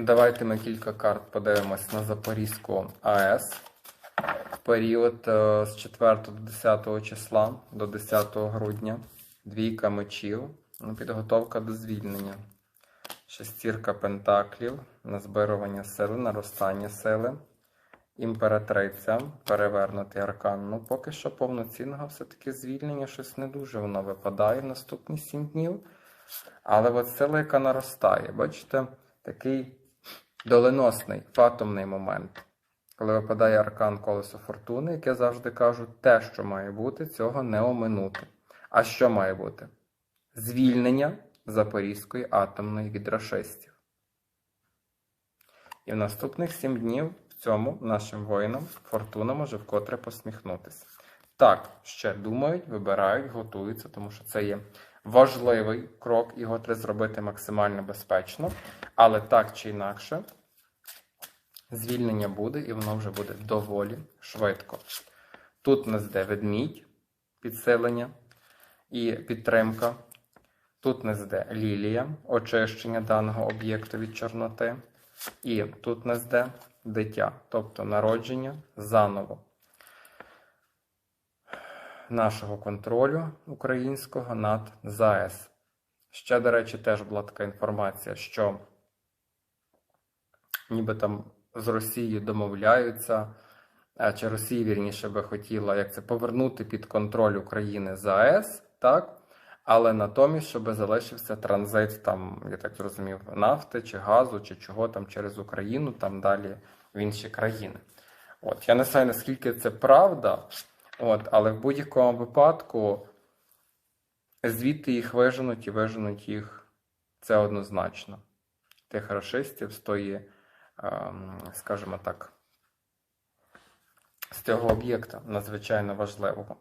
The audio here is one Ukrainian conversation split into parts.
Давайте ми кілька карт подивимось на Запорізьку АЕС. Період е, з 4 до 10 числа до 10 грудня. Двійка мечів. ну, Підготовка до звільнення. Шестірка пентаклів. Назбирування сили, наростання сили. Імператриця, перевернутий аркан. Ну, поки що повноцінного все-таки звільнення щось не дуже воно випадає в наступні 7 днів. Але от сила, яка наростає, бачите, такий доленосний, фатомний момент. Коли випадає аркан колесо фортуни, як я завжди кажу, те, що має бути, цього не оминути. А що має бути? Звільнення Запорізької атомної від рашистів. І в наступних сім днів в цьому нашим воїнам фортуна може вкотре посміхнутися. Так, ще думають, вибирають, готуються, тому що це є важливий крок, його треба зробити максимально безпечно. Але так чи інакше, звільнення буде, і воно вже буде доволі швидко. Тут у нас йде ведмідь, підсилення і підтримка. Тут у нас йде лілія, очищення даного об'єкту від чорноти. І тут у нас йде дитя, тобто народження заново нашого контролю українського над ЗАЕС. Ще, до речі, теж була така інформація, що ніби там з Росією домовляються, чи Росія, вірніше, би хотіла як це повернути під контроль України ЗАЕС, так? Але натомість, щоб залишився транзит, там, я так зрозумів, нафти чи газу, чи чого там через Україну, там далі в інші країни. От, я не знаю, наскільки це правда, от, але в будь-якому випадку звідти їх виженуть і виженуть їх це однозначно. Тих расистів з скажімо так, з цього об'єкта надзвичайно важливого.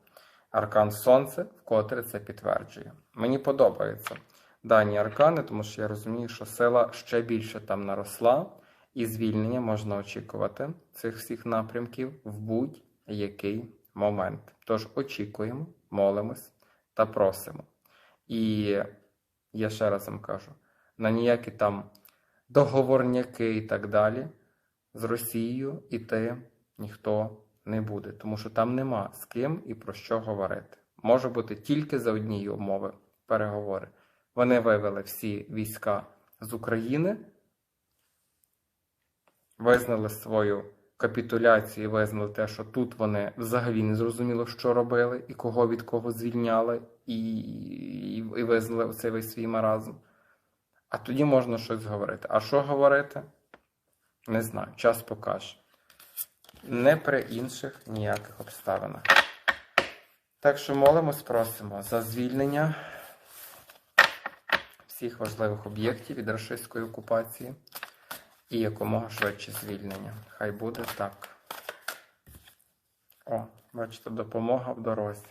Аркан Сонце, вкотре це підтверджує. Мені подобаються дані аркани, тому що я розумію, що сила ще більше там наросла, і звільнення можна очікувати цих всіх напрямків в будь-який момент. Тож очікуємо, молимось та просимо. І я ще раз вам кажу: на ніякі там договорняки і так далі з Росією іти ніхто не буде, тому що там нема з ким і про що говорити. Може бути тільки за однієї умови переговори. Вони вивели всі війська з України, визнали свою капітуляцію, визнали те, що тут вони взагалі не зрозуміло, що робили, і кого від кого звільняли, і, і, і визнали цей весь свій маразм. А тоді можна щось говорити. А що говорити? Не знаю. Час покаже не при інших ніяких обставинах. Так що молимось, просимо за звільнення всіх важливих об'єктів від рашистської окупації і якомога швидше звільнення. Хай буде так. О, бачите, допомога в дорозі.